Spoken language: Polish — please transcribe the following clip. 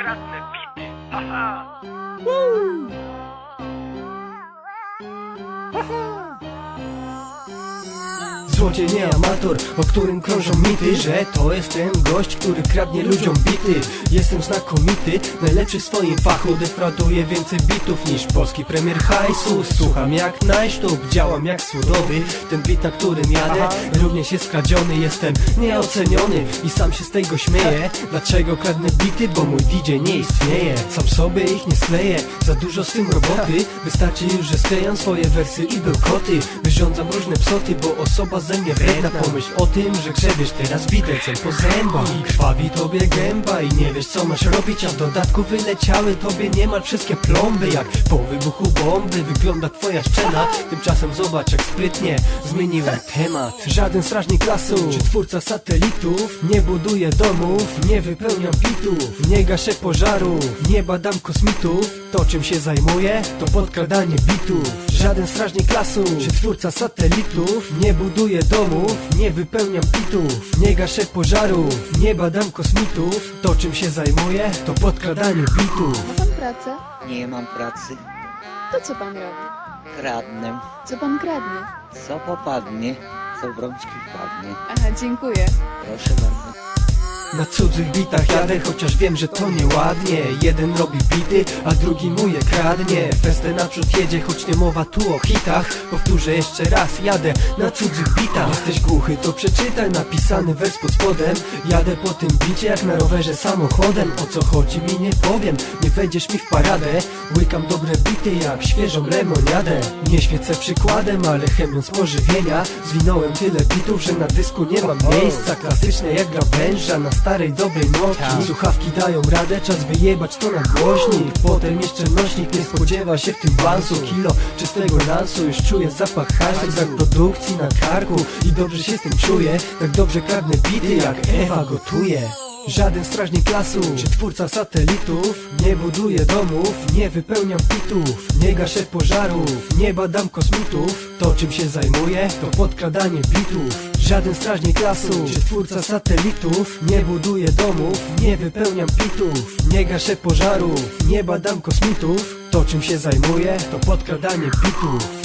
kradnę bity. Haha. Złodziej nie amator, o którym krążą mity Że to jest ten gość, który kradnie ludziom bity. Jestem znakomity, najlepszy w swoim fachu Defrauduję więcej bitów niż polski premier. Hajsu Słucham jak najsztuk, działam jak słodowy Ten bit, na którym jadę, również jest kradziony. Jestem nieoceniony i sam się z tego śmieję. Dlaczego kradnę bity? Bo mój DJ nie istnieje. Sam sobie ich nie skleję, za dużo z tym roboty. Wystarczy już, że sklejam swoje wersy i bełkoty Wyrządzam różne psoty, bo osoba ze mnie wredna Pomyśl o tym, że grzebiesz teraz widelcem po zębach. I krwawi tobie gęba i nie wiesz co masz robić. A w dodatku wyleciały tobie niemal wszystkie plomby. Jak po wybuchu bomby wygląda twoja szczena. Tymczasem zobacz jak sprytnie zmieniłem temat. Żaden strażnik lasu czy twórca satelitów Nie buduje domów, nie wypełniam bitów Nie gaszę pożarów, nie badam kosmitów. To czym się zajmuję to podkradanie bitów Żaden strażnik lasu czy twórca satelitów Nie buduje domów, nie wypełniam bitów Nie gaszę pożarów, nie badam kosmitów To czym się zajmuję to podkradanie bitów Ma pan pracę? Nie mam pracy, To co pan robi? kradnę. Co pan kradnie? Co popadnie, co w rączki wpadnie. Aha, dziękuję. Proszę bardzo. Na cudzych bitach jadę, chociaż wiem, że to nieładnie. Jeden robi bity, a drugi mu je kradnie. Festę naprzód jedzie, choć nie mowa tu o hitach. Powtórzę jeszcze raz, jadę na cudzych bitach. Jesteś głuchy, to przeczytaj napisany wers pod spodem. Jadę po tym bicie jak na rowerze samochodem. O co chodzi mi nie powiem, nie wejdziesz mi w paradę. Łykam dobre bity jak świeżą lemoniadę. Nie świecę przykładem, ale chemią z pożywienia. Zwinąłem tyle bitów, że na dysku nie mam miejsca. Klasyczne jak gra węża na starej dobrej noki Słuchawki dają radę, czas wyjebać to na głośnik. Potem jeszcze nośnik, nie spodziewa się w tym bansu Kilo czystego lansu, już czuję zapach hajsu Brak produkcji na karku i dobrze się z tym czuję. Tak dobrze kradnę bity jak Ewa gotuje. Żaden strażnik lasu czy twórca satelitów. Nie buduje domów, nie wypełniam pitów Nie gaszę pożarów, nie badam kosmitów. To czym się zajmuję to podkradanie bitów Żaden strażnik lasu czy twórca satelitów Nie buduje domów, nie wypełniam pitów Nie gaszę pożarów, nie badam kosmitów. To czym się zajmuję to podkradanie bitów